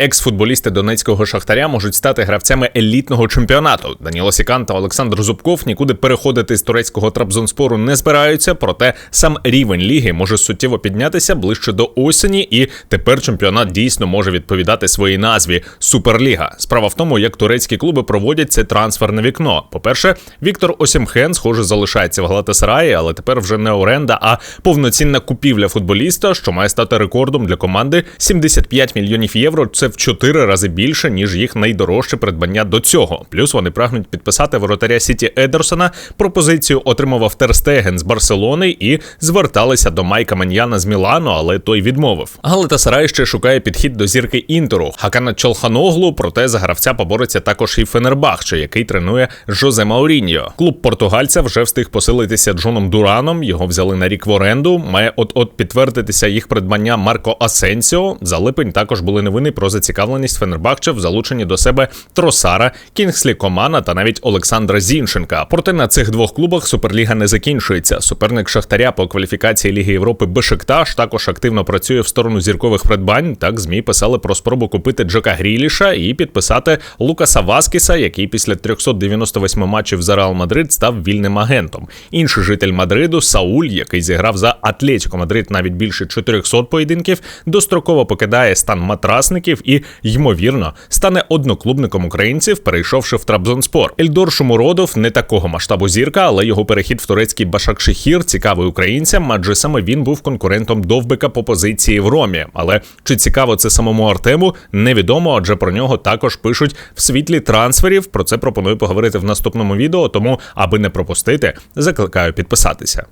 Екс-футболісти донецького шахтаря можуть стати гравцями елітного чемпіонату. Даніло Сікан та Олександр Зубков нікуди переходити з турецького Трабзонспору не збираються. Проте сам рівень ліги може суттєво піднятися ближче до осені, і тепер чемпіонат дійсно може відповідати своїй назві Суперліга. Справа в тому, як турецькі клуби проводять це трансферне вікно. По-перше, Віктор Осімхен, схоже, залишається в Галатасараї, але тепер вже не оренда, а повноцінна купівля футболіста, що має стати рекордом для команди 75 мільйонів євро. Це в чотири рази більше, ніж їх найдорожче придбання до цього. Плюс вони прагнуть підписати воротаря Сіті Едерсона. Пропозицію отримував Терстеген з Барселони і зверталися до Майка Маньяна з Мілану, але той відмовив. Галатасарай ще шукає підхід до зірки Інтеру Хакана Чолханоглу. Проте за гравця побореться також і Фенербахче, який тренує Жозе Мауріньо. Клуб португальця вже встиг посилитися Джоном Дураном. Його взяли на рік в оренду. Має от-от підтвердитися їх придбання Марко Асенсіо. За липень також були новини про зацікавленість Фенербахче в залученні до себе Тросара, Кінгслі Комана та навіть Олександра Зінченка. Проте на цих двох клубах Суперліга не закінчується. Суперник Шахтаря по кваліфікації Ліги Європи Бешикташ також активно працює в сторону зіркових придбань. Так змі писали про спробу купити Джека Гріліша і підписати Лукаса Васкіса, який після 398 матчів за Реал Мадрид став вільним агентом. Інший житель Мадриду Сауль, який зіграв за Атлетіко Мадрид навіть більше 400 поєдинків, достроково покидає стан матрасників і, ймовірно, стане одноклубником українців, перейшовши в Трабзонспор. Ельдор Шумуродов не такого масштабу зірка, але його перехід в турецький Башакшехір цікавий українцям, адже саме він був конкурентом Довбика по позиції в Ромі. Але чи цікаво це самому Артему, невідомо, адже про нього також пишуть в світлі трансферів. Про це пропоную поговорити в наступному відео. Тому, аби не пропустити, закликаю підписатися.